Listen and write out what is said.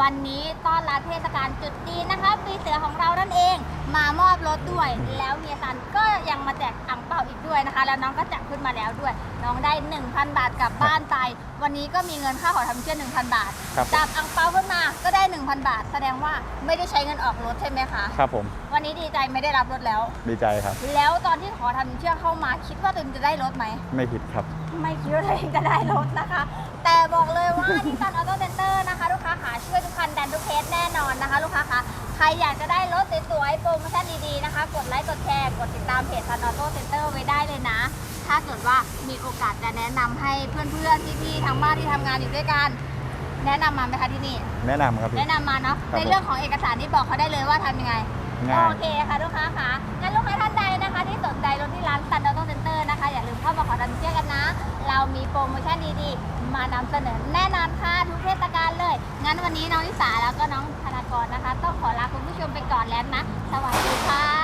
วันนี้ต้อนรับเทศกาลจุดจีนนะคะปีเสือของเรานั่นเอง มามอบรถด้วย แล้วเฮียซันก็ยังมาแจกอ่งเปาอีกด้วยนะคะ แล้วน้องก็แจกขึ้นมาแล้วด้วย น้องได้ 1,000 บาทกลับบ้านไป วันนี้ก็มีเงินค่าขอทำเชื่อ1,000 บาทครับ จับอ่งเปาขึ้นมาก็ได้ 1,000 บาท แสดงว่าไม่ได้ใช้เงินออกรถใช่ไหมคะครับผมวันนี้ดีใจไม่ได้รับรถแล้ว ดีใจครับ แล้วตอนที่ขอทำเชื่อเข้ามาคิดว่าตัวเองจะได้รถไหม ไม่ผิดครับ ไม่คิดว่าตัวเองจะได้รถนะคะ แต่ บอกเลยว่านิสสันออโต้เซ็นเตอร์นะคะ ลูกค้าขาช่วยทุกคันดันทุกเคสแน่นอนนะคะ ลูกค้าคะใครอยากจะได้รถสวยๆโปรโมชั่นดีๆนะคะ กดไลค์กดแชร์กดติดตามเพจซันออโต้เซ็นเตอร์ไว้ได้เลยนะ ถ้าเกิดว่ามีโอกาสจะแนะนำให้เพื่อนๆพี่ๆทางบ้านที่ทำงานอยู่ด้วยกัน แนะนำมาไหมคะที่นี่ แนะนำครับพี่ แนะนำมาเนาะครับในเรื่องของเอกสารที่บอกเขาได้เลยว่าทำยังไง ง่าย โอเคค่ะลูกค้าค่ะงั้นลูกค้าท่านใด มีโปรโมชั่นดีๆ มานำเสนอแน่นอนค่ะทุกเทศกาลเลย งั้นวันนี้น้องนิสาแล้วก็น้องธนากรนะคะ ต้องขอลาคุณผู้ชมไปก่อนแล้วนะ สวัสดีค่ะ